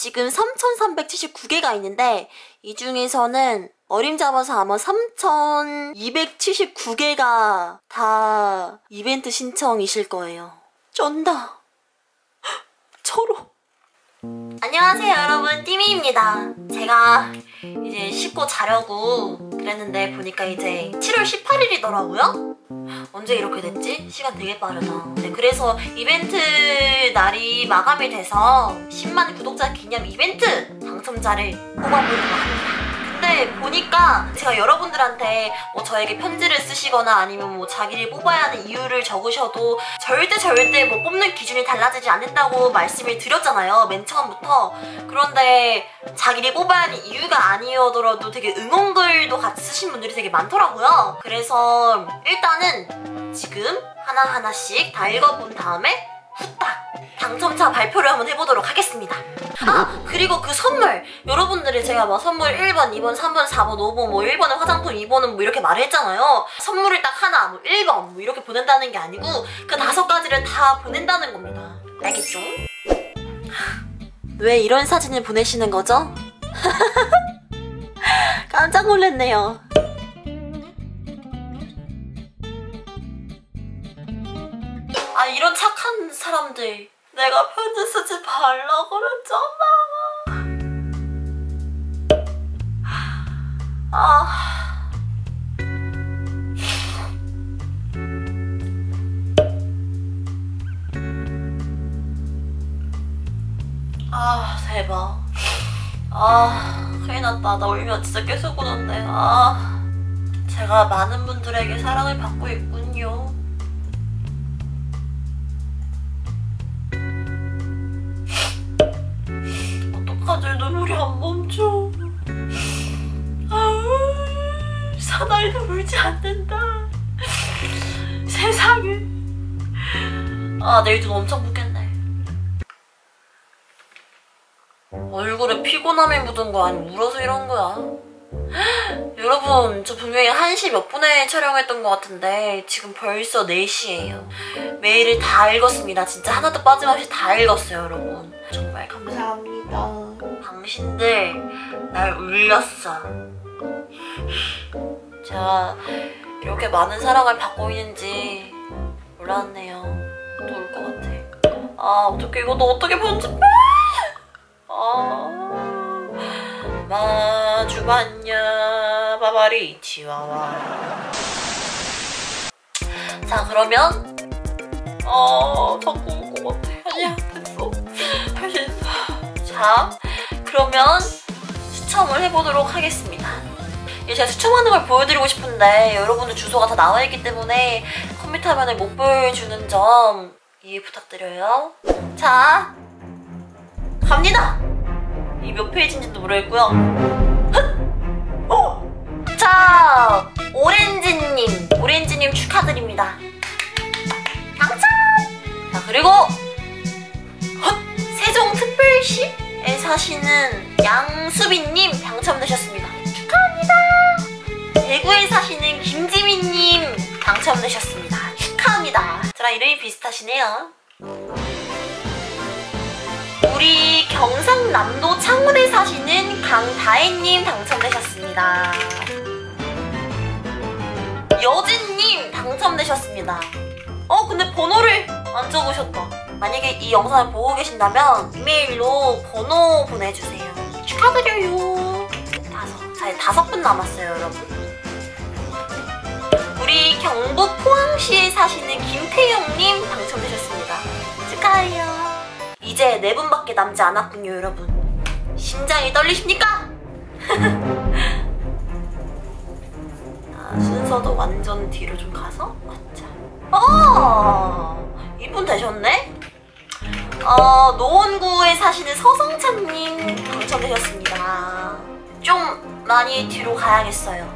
지금 3,379개가 있는데 이 중에서는 어림 잡아서 아마 3,279개가 다 이벤트 신청이실 거예요. 쩐다. 저로. 안녕하세요 여러분 띠미입니다. 제가 이제 씻고 자려고 그랬는데 보니까 이제 7월 18일이더라고요. 언제 이렇게 됐지? 시간 되게 빠르다. 네, 그래서 이벤트 날이 마감이 돼서 10만 구독자 기념 이벤트 당첨자를 뽑아보려고 합니다. 보니까 제가 여러분들한테 뭐 저에게 편지를 쓰시거나 아니면 뭐 자기를 뽑아야 하는 이유를 적으셔도 절대 절대 뭐 뽑는 기준이 달라지지 않는다고 말씀을 드렸잖아요. 맨 처음부터. 그런데 자기를 뽑아야 하는 이유가 아니어더라도 되게 응원글도 같이 쓰신 분들이 되게 많더라고요. 그래서 일단은 지금 하나하나씩 다 읽어본 다음에 후딱 당첨자 발표를 한번 해보도록 하겠습니다. 아 그리고 그 선물 여러분들이 제가 막 선물 1번, 2번, 3번, 4번, 5번 뭐 1번은 화장품, 2번은 뭐 이렇게 말을 했잖아요. 선물을 딱 하나 뭐 1번 뭐 이렇게 보낸다는 게 아니고 그 다섯 가지를 다 보낸다는 겁니다. 알겠죠? 왜 이런 사진을 보내시는 거죠? 깜짝 놀랐네요. 아 이런 착한 사람들 내가 편지 쓰지 말라 그랬잖아 아 아, 대박. 아, 큰일 났다. 나 울면 진짜 계속 우는데. 아, 제가 많은 분들에게 사랑을 받고 있군요. 어떡하지? 눈물이 안 멈춰. 아우, 사나이도 울지 않는다. 세상에. 아, 내일 눈 엄청 붓겠네. 얼굴에 피곤함이 묻은 거 아니면 울어서 이런 거야? 여러분, 저 분명히 1시 몇 분에 촬영했던 것 같은데 지금 벌써 4시예요. 메일을 다 읽었습니다. 진짜 하나도 빠짐없이 다 읽었어요, 여러분. 정말 감사합니다. 당신들 날 울렸어. 제가 이렇게 많은 사랑을 받고 있는지 몰랐네요. 또 울 것 같아. 아, 어떻게 이거 너 어떻게 편집해? 아, 마주 봤 냐, 바바리 치와와. 자, 그러면, 어, 자꾸 울것 같아. 아니야, 됐어. 자, 그러면 수첨을 해보도록 하겠습니다. 제가 수첨하는 걸 보여드리고 싶은데 여러분들 주소가 다 나와있기 때문에 컴퓨터 화면을 못 보여주는 점 이해 부탁드려요. 자, 갑니다! 이 몇 페이지인지도 모르겠고요. 오렌지님 축하드립니다. 당첨! 자, 그리고 헛! 세종특별시에 사시는 양수빈님 당첨되셨습니다. 축하합니다. 대구에 사시는 김지민님 당첨되셨습니다. 축하합니다. 저랑 이름이 비슷하시네요. 우리 경상남도 창원에 사시는 강다혜님 당첨되셨습니다. 여진님 당첨되셨습니다. 어 근데 번호를 안 적으셨다. 만약에 이 영상을 보고 계신다면 이메일로 번호 보내주세요. 축하드려요. 다섯, 자, 다섯 분 남았어요, 여러분. 우리 경북 포항시에 사시는 김태영님 당첨되셨습니다. 축하해요. 이제 네 분밖에 남지 않았군요, 여러분. 심장이 떨리십니까? 아, 순서도 완전 뒤로 좀 가서 맞자. 어, 이분 되셨네? 어, 노원구에 사시는 서성찬님 당첨되셨습니다. 좀 많이 뒤로 가야겠어요.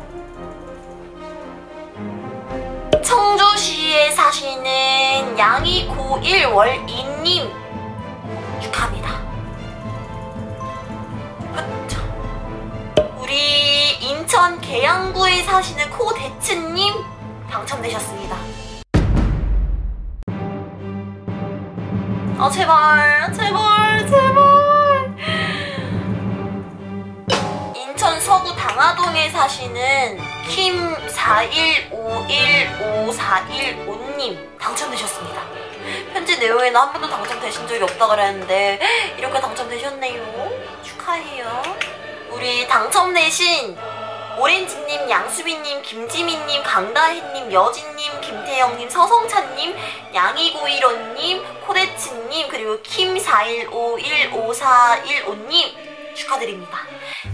청주시에 사시는 양이 고1 월이님 인천 계양구에 사시는 코대츠님 당첨되셨습니다. 아 제발 제발 제발 인천 서구 당화동에 사시는 킴41515415님 당첨되셨습니다. 편지 내용에는 한 번도 당첨되신 적이 없다 그랬는데 이렇게 당첨되셨네요. 축하해요. 우리 당첨되신 오렌지님, 양수빈님, 김지민님, 강다혜님, 여진님, 김태영님, 서성찬님, 양이고일호님, 코데츠님, 그리고 킴41515415님 축하드립니다.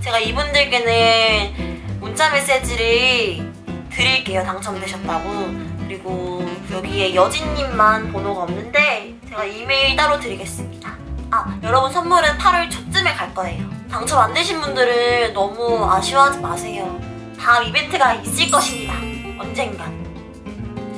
제가 이분들께는 문자 메시지를 드릴게요. 당첨되셨다고. 그리고 여기에 여진님만 번호가 없는데 제가 이메일 따로 드리겠습니다. 아, 여러분 선물은 8월 초쯤에 갈 거예요. 당첨 안 되신 분들은 너무 아쉬워하지 마세요. 다음 이벤트가 있을 것입니다. 언젠간.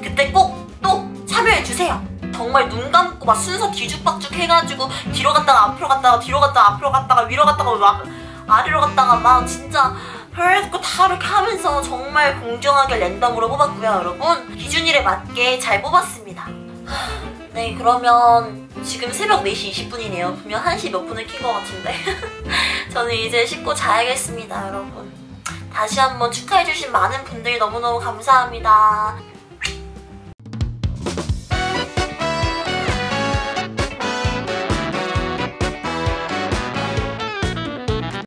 그때 꼭 또 참여해주세요. 정말 눈 감고 막 순서 뒤죽박죽 해가지고 뒤로 갔다가 앞으로 갔다가 뒤로 갔다가 앞으로 갔다가 위로 갔다가 막 아래로 갔다가 막 진짜 별거 다 이렇게 하면서 정말 공정하게 랜덤으로 뽑았고요 여러분 기준일에 맞게 잘 뽑았습니다 하, 네 그러면 지금 새벽 4시 20분이네요 분명 1시 몇 분을 킨 것 같은데 저는 이제 씻고 자야겠습니다 여러분. 다시 한번 축하해주신 많은 분들 너무너무 감사합니다